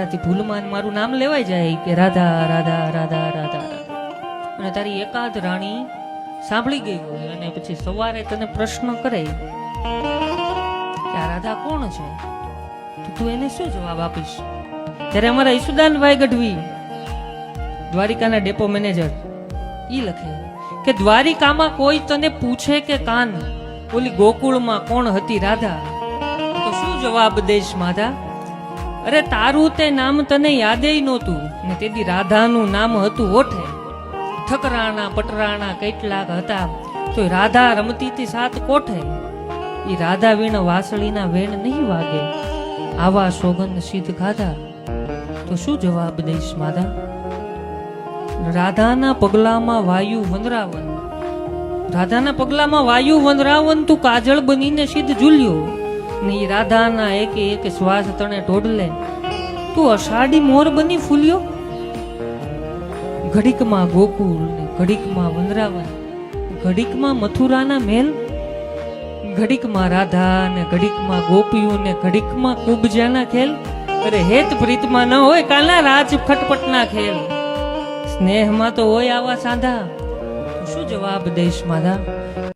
તારાથી ભૂલમાં મારું નામ લેવાય જાય કે રાધા રાધા રાધા રાધા. અને તારી એકાદ રાણી સાંભળી ગઈ હોય અને પછી સવારે તને પ્રશ્ન કરે કે આ રાધા કોણ છે? તો એને શું જવાબ આપીશ? ત્યારે અમારા ઈસુદાનભાઈ ગઢવી, દ્વારિકાના ડેપો મેનેજર, ઈ લખે કે દ્વારિકામાં કોઈ તને પૂછે કે કાન? ઓલી ગોકુળમાં કોણ હતી રાધા? તો શું જવાબ દઈશ માધા? અરે તારું તે નામ તને યાદેય નહોતું, ને તેથી રાધાનું નામ હતું ઓઠે. ઠકરાણા પટરાણા કેટલાક હતા તો રાધા રમતી હતી સાત કોઠે. એ રાધા વીણ વાસળીના વેણ નહીં વાગે. આવા સોગંદ સિદ્ધ ખાધા તો શું જવાબ દઈશ માધા રાધાના પગલામાં વાયુ વંદરાવન. રાધાના પગલામાં વાયુ વંદરાવન, તું કાજળ બનીને સિદ્ધ ઝૂલ્યો. ને ઈ રાધાના એકે એક શ્વાસ તણે ઢોડલે તું અષાઢી મોર બની ફૂલ્યો? ઘડીકમાં ગોકુળ ને ઘડીકમાં વંદરાવન, ઘડીકમાં મથુરાના મહેલ, ઘડીકમાં રાધા ને ઘડીકમાં ગોપીઓ ને ઘડીકમાં કુબજાના ખેલ. અરે હેત પ્રીતમાં ન હોય કાલા રાજ ખટપટના ખેલ. સ્નેહમાં તો હોય આવા સાંધા. શું જવાબ દઈશ માધા?